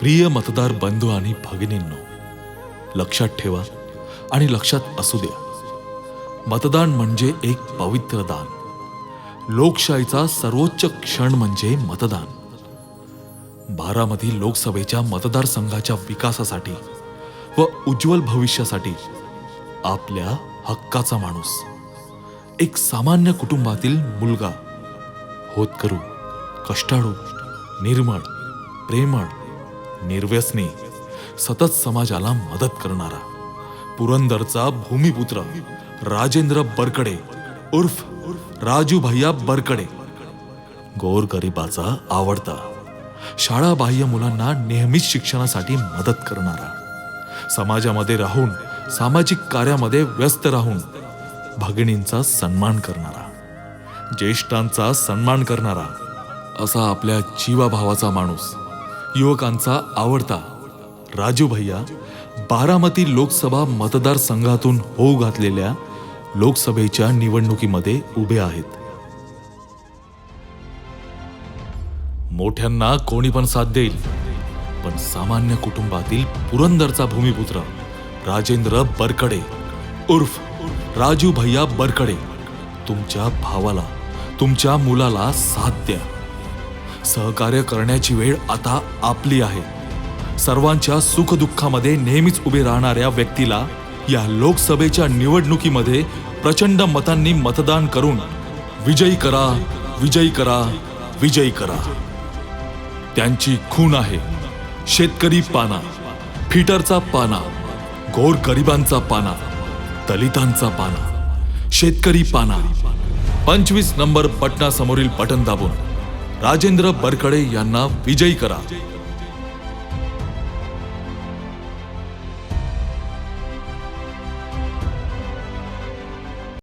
प्रिय मतदार बंधू आणि भगिनींनो लक्षात ठेवा आणि लक्षात असू द्या. मतदान म्हणजे एक पवित्र दान. लोकशाहीचा सर्वोच्च क्षण म्हणजे मतदान. बारामती लोकसभेच्या मतदारसंघाच्या विकासासाठी व उज्ज्वल भविष्यासाठी आपल्या हक्काचा माणूस एक सामान्य कुटुंबातील मुलगा होतकरू कष्टाळू निर्मळ प्रेमळ निर्व्यसनी सतत समाजाला मदत करणारा पुरंदरचा भूमिपुत्र राजेंद्र बरकडे उर्फ राजू भैया बरकडे गोरगरिबाचा आवडता शाळाबाह्य मुलांना नेहमीच शिक्षणासाठी मदत करणारा समाजामध्ये राहून सामाजिक कार्यामध्ये व्यस्त राहून भगिनींचा सन्मान करणारा ज्येष्ठांचा सन्मान करणारा असा आपल्या जीवाभावाचा माणूस युवकांचा आवडता. राजू भैया बारामती लोकसभा मतदारसंघातून होऊ घातलेल्या लोकसभेच्या निवडणुकीमध्ये उभे आहेत. मोठ्यांना कोणी पण साथ देईल पण सामान्य कुटुंबातील पुरंदरचा भूमिपुत्र राजेंद्र बरकडे उर्फ राजू भैया बरकडे. तुमच्या भावाला तुमच्या मुलाला साथ द्या. सहकार्य करण्याची वेळ आता आपली आहे. सर्वांच्या सुखदुःखामध्ये नेहमीच उभे राहणाऱ्या व्यक्तीला या लोकसभेच्या निवडणुकीमध्ये प्रचंड मतांनी मतदान करून विजयी करा विजयी करा विजयी करा. त्यांची खून आहे. शेतकरी पाना फिटरचा पाना गोर गरिबांचा पाना दलितांचा पाना शेतकरी पाना. पंचवीस नंबर बटनासमोरील बटन दाबून राजेंद्र बरकडे यांना विजयी करा.